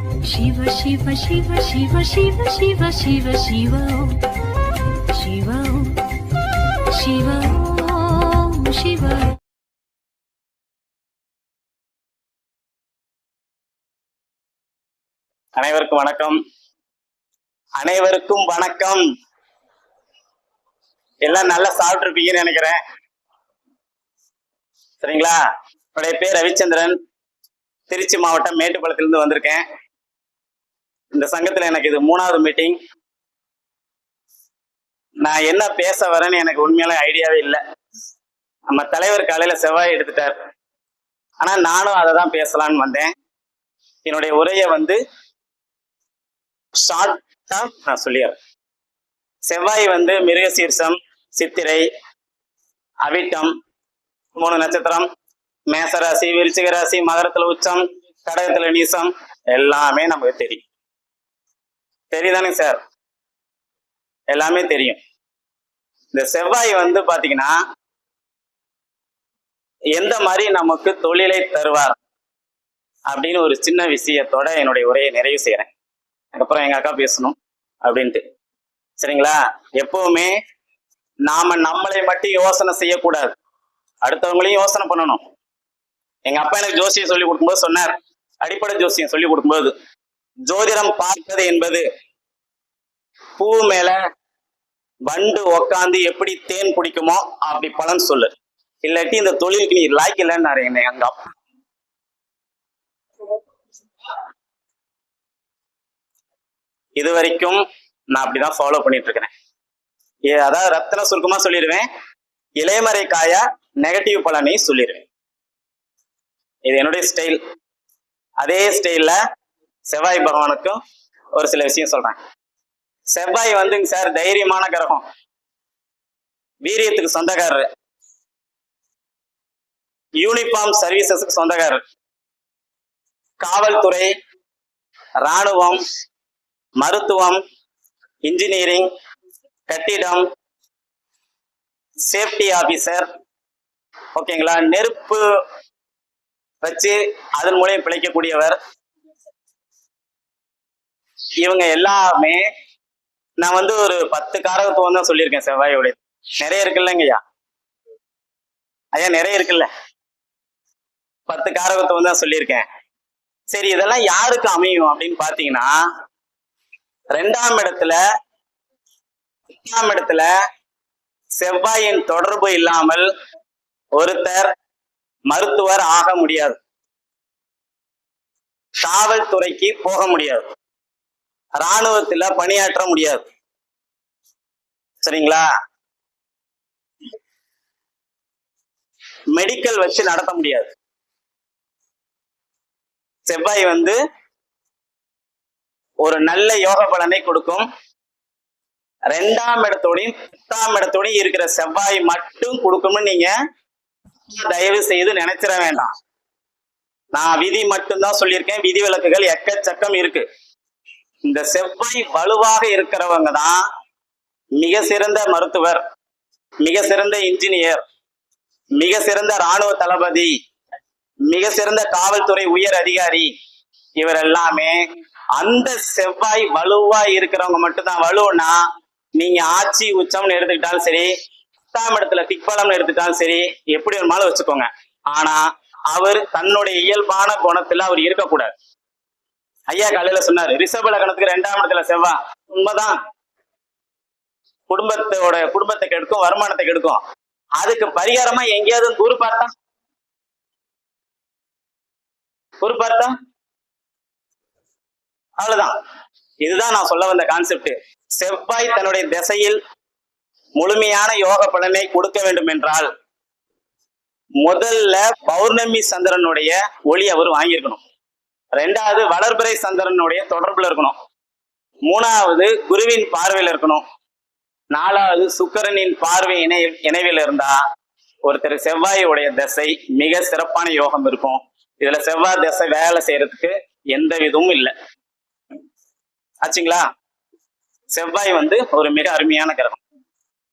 சிவ சிவ சிவ சிவ சிவ சிவ சிவ சிவோ சிவோ சிவோ சிவோ அனைவருக்கும் வணக்கம். அனைவருக்கும் வணக்கம். எல்லாம் நல்லா சாப்பிட்டுருப்பீங்கன்னு நினைக்கிறேன். சரிங்களா? என்னுடைய பேர் ரவிச்சந்திரன். திருச்சி மாவட்டம் மேட்டுப்பாளத்திலிருந்து வந்திருக்கேன். இந்த சங்கத்துல எனக்கு இது மூணாவது மீட்டிங் நான் என்ன பேச வரேன்னு எனக்கு உண்மையில ஐடியாவே இல்லை. நம்ம தலைவர் காலையில செவ்வாய் எடுத்துட்டார். ஆனா நானும் அதை தான் பேசலான்னு வந்தேன். என்னுடைய உரையை வந்து ஷார்ட்டா நான் சொல்லிடுறேன். செவ்வாய் வந்து மிருகசீர்ஷம் சித்திரை அவிட்டம் மூணு நட்சத்திரம் மேசராசி விருச்சிக ராசி மகரத்துல உச்சம் கடகத்துல நீசம் எல்லாமே நமக்கு தெரியும். தெரியுதானே சார் எல்லாமே தெரியும். இந்த செவ்வாய் வந்து பாத்தீங்கன்னா எந்த மாதிரி நமக்கு தொழிலை தருவார் அப்படின்னு ஒரு சின்ன விஷயத்தோட என்னுடைய உரையை நிறைவு செய்யறேன் அதுக்கப்புறம் எங்க அக்கா பேசணும் அப்படின்ட்டு. சரிங்களா? எப்பவுமே நாம நம்மளை மட்டும் யோசனை செய்யக்கூடாது. அடுத்தவங்களையும் யோசனை பண்ணணும். எங்க அப்பா எனக்கு ஜோசியம் சொல்லி கொடுக்கும்போது சொன்னார். அடிப்படை ஜோசியம் சொல்லி கொடுக்கும்போது. ஜோதிடம் பார்ப்பது என்பது பூ மேல வண்டு உக்காந்து எப்படி தேன் குடிக்குமோ அப்படி பலன் சொல்லு. இல்லாட்டி இந்த தொழிலுக்கு நீ லாய்க்கு இல்லைன்னு என்னை எங்க அப்பா. இது வரைக்கும் நான் அப்படிதான் ஃபாலோ பண்ணிட்டு இருக்கிறேன் அதாவது ரத்தன சுருக்கமா சொல்லிடுவேன். இளையமறை காயா நெகட்டிவ் பலனை சொல்லிடுவேன். இது என்னுடைய ஸ்டைல் அதே ஸ்டைல்ல செவ்வாய் பகவானுக்கும் ஒரு சில விஷயம் சொல்றேன். செவ்வாய் வந்துங்க சார் தைரியமான கிரகம். வீரியத்துக்கு சொந்தக்காரரு. யூனிஃபார்ம் சர்வீசஸ்க்கு சொந்தக்காரர். காவல்துறை ராணுவம் மருத்துவம் இன்ஜினியரிங் கட்டிடம் சேஃப்டி ஆபீசர் ஓகேங்களா நெருப்பு வச்சு அதன் மூலியம் பிழைக்கக்கூடியவர். இவங்க எல்லாமே நான் வந்து ஒரு பத்து காரகத்துவம் தான் சொல்லியிருக்கேன் செவ்வாயோடைய நிறைய இருக்குல்லங்கய்யா ஐயா. நிறைய இருக்குல்ல? பத்து காரகத்துவம் தான் சொல்லியிருக்கேன். சரி இதெல்லாம் யாருக்கு அமையும் அப்படின்னு பாத்தீங்கன்னா ரெண்டாம் இடத்துல எட்டாம் இடத்துல செவ்வாயின் தொடர்பு இல்லாமல் ஒருத்தர் மருத்துவர் ஆக முடியாது. காவல்துறைக்கு போக முடியாது. ராணுவத்துல பணியாற்ற முடியாது. சரிங்களா? மெடிக்கல் வச்சு நடத்த முடியாது. செவ்வாய் வந்து ஒரு நல்ல யோக பலனை கொடுக்கும். ரெண்டாம் இடத்தோடையும் பத்தாம் இடத்தோடையும் இருக்கிற செவ்வாய் மட்டும் கொடுக்கும்னு நீங்க தயவு செய்து நினைச்சிட வேண்டாம். நான் விதி மட்டும்தான் சொல்லியிருக்கேன். விதி விலக்குகள் எக்கச்சக்கம் இருக்கு. இந்த செவ்வாய் வலுவாக இருக்கிறவங்க தான் மிக சிறந்த மருத்துவர் மிக சிறந்த இன்ஜினியர் மிக சிறந்த ராணுவ தளபதி மிக சிறந்த காவல்துறை உயர் அதிகாரி இவர் எல்லாமே அந்த செவ்வாய் வலுவா இருக்கிறவங்க மட்டும்தான். வலுன்னா நீங்க ஆட்சி உச்சம்னு எடுத்துக்கிட்டாலும் சரி பத்தாம் இடத்துல திக்பலம்னு எடுத்துக்கிட்டாலும் சரி எப்படி வேணுமாலும் வச்சுக்கோங்க. ஆனா அவர் தன்னுடைய இயல்பான குணத்துல அவர் இருக்கக்கூடாது. ஐயா காலையில சொன்னாரு ரிஷப லக்னத்துக்கு ரெண்டாம் இடத்துல செவ்வா. உண்மைதான். குடும்பத்தோட குடும்பத்தை கெடுக்கும் வருமானத்தை கெடுக்கும். அதுக்கு பரிகாரமா எங்கேயாவது குரு பார்த்தா? குரு பார்த்தா? அவ்வளவுதான். இதுதான் நான் சொல்ல வந்த கான்செப்ட் செவ்வாய் தன்னுடைய திசையில் முழுமையான யோக பலனை கொடுக்க வேண்டும் என்றால் முதல்ல பௌர்ணமி சந்திரனுடைய ஒளி அவர் வாங்கியிருக்கணும். ரெண்டாவது வளர்பிறை சந்திரனுடைய தொடர்புல இருக்கணும். மூணாவது குருவின் பார்வையில் இருக்கணும். நாலாவது சுக்கரனின் பார்வை இணை இணைவில் இருந்தா ஒருத்தர் செவ்வாயுடைய திசை மிக சிறப்பான யோகம் இருக்கும். இதுல செவ்வாய் தசை வேலை செய்யறதுக்கு எந்த விதமும் இல்லை. ஆச்சுங்களா? செவ்வாய் வந்து ஒரு மிக அருமையான கிரகம்.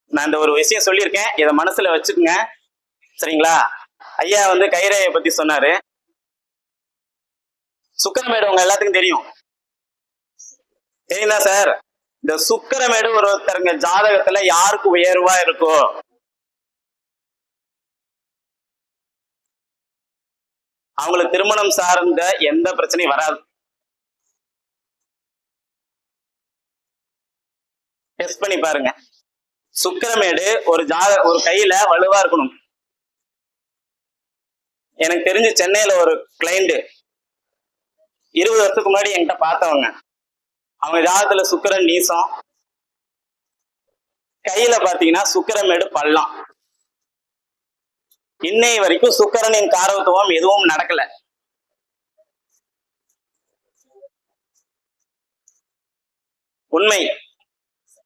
நான் இந்த ஒரு விஷயம் சொல்லியிருக்கேன். இதை மனசுல வச்சுக்கோங்க. சரிங்களா? ஐயா வந்து கைரேயை பத்தி சொன்னாரு. சுக்கரமேடு உங்க எல்லாத்துக்கும் தெரியும். தெரியுதா சார் இந்த சுக்கரமேடு ஒருத்தருங்க ஜாதகத்துல யாருக்கு உயர்வா இருக்கோ? அவங்களுக்கு திருமணம் சார்ந்த எந்த பிரச்சனையும் வராது. டெஸ்ட் பண்ணி பாருங்க. சுக்கிரமேடு ஒரு ஜாத ஒரு கையில வலுவா இருக்கணும். எனக்கு தெரிஞ்சு சென்னையில ஒரு கிளைண்ட் இருபது வருஷத்துக்கு முன்னாடி என்கிட்ட பார்த்தவங்க. அவங்க ஜாதத்துல சுக்கிரன் நீசம். கையில பாத்தீங்கன்னா சுக்கிரமேடு பள்ளம். இன்னை வரைக்கும் சுக்கரனின் காரவத்துவம் எதுவும் நடக்கல. உண்மை.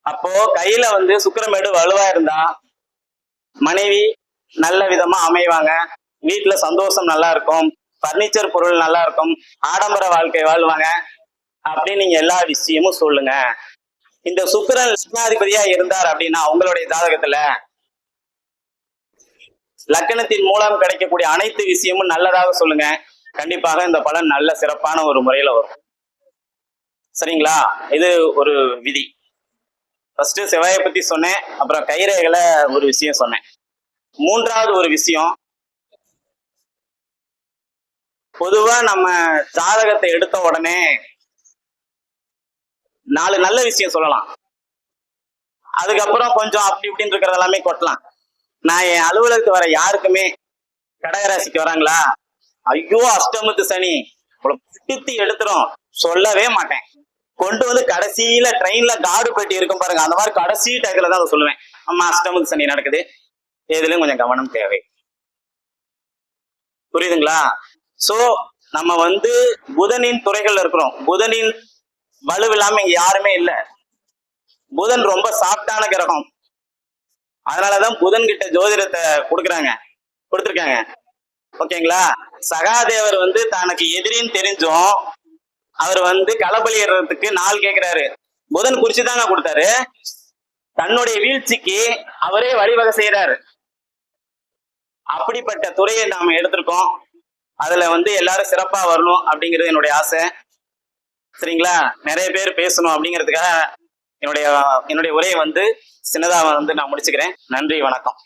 அப்போ கையில வந்து சுக்கிரமேடு வலுவா இருந்தா மனைவி நல்ல விதமா அமைவாங்க. வீட்டுல சந்தோஷம் நல்லா இருக்கும். பர்னிச்சர் பொருள் நல்லா இருக்கும் ஆடம்பர வாழ்க்கை வாழ்வாங்க. அப்படின்னு நீங்க எல்லா விஷயமும் சொல்லுங்க. இந்த சுக்கரன் லக்னாதிபதியா இருந்தார் அப்படின்னா உங்களுடைய ஜாதகத்துல லக்கணத்தின் மூலம் கிடைக்கக்கூடிய அனைத்து விஷயமும் நல்லதாக சொல்லுங்க. கண்டிப்பாக இந்த பலன் நல்ல சிறப்பான ஒரு முறையில வரும். சரிங்களா? இது ஒரு விதி. ஃபர்ஸ்ட் செவ்வாயை பத்தி சொன்னேன். அப்புறம் கைரேகளை ஒரு விஷயம் சொன்னேன். மூன்றாவது ஒரு விஷயம் பொதுவா நம்ம ஜாதகத்தை எடுத்த உடனே நாலு நல்ல விஷயம் சொல்லலாம். அதுக்கப்புறம் கொஞ்சம் அப்படி இப்படின்னு இருக்கிறது எல்லாமே கொட்டலாம். நான் என் அலுவலகத்துக்கு வர யாருக்குமே கடகராசிக்கு வராங்களா? ஐயோ அஷ்டமத்து சனி. உங்களை பிடித்து எடுத்துரும். சொல்லவே மாட்டேன். கொண்டு வந்து கடைசியில ட்ரெயின்ல காடு பெட்டி இருக்கும் பாருங்க. அந்த மாதிரி கடைசி டயத்துல தான் அதை சொல்லுவேன். அம்மா அஷ்டமத்து சனி நடக்குது. இதுலயும் கொஞ்சம் கவனம் தேவை. புரியுதுங்களா? சோ நம்ம வந்து புதனின் துறைகள்ல இருக்கிறோம். புதனின் வலுவில்லாம இங்க யாருமே இல்லை. புதன் ரொம்ப சாஃப்டான கிரகம். அதனாலதான் புதன் கிட்ட ஜோதிடத்தை கொடுக்குறாங்க. கொடுத்துருக்காங்க. ஓகேங்களா? சகாதேவர் வந்து தனக்கு எதிரின்னு தெரிஞ்சும் அவர் வந்து களபலியறதுக்கு நாள் கேட்கிறாரு புதன் குறிச்சு தாங்க கொடுத்தாரு. தன்னுடைய வீழ்ச்சிக்கு அவரே வழிவகை செய்யறாரு அப்படிப்பட்ட துறையை நாம எடுத்திருக்கோம். அதுல வந்து எல்லாரும் சிறப்பா வரணும் அப்படிங்கிறது என்னுடைய ஆசை. சரிங்களா? நிறைய பேர் பேசணும் அப்படிங்கிறதுக்காக என்னுடைய என்னுடைய உரையை வந்து சின்னதாக வந்து நான் முடிச்சுக்கிறேன். நன்றி வணக்கம்.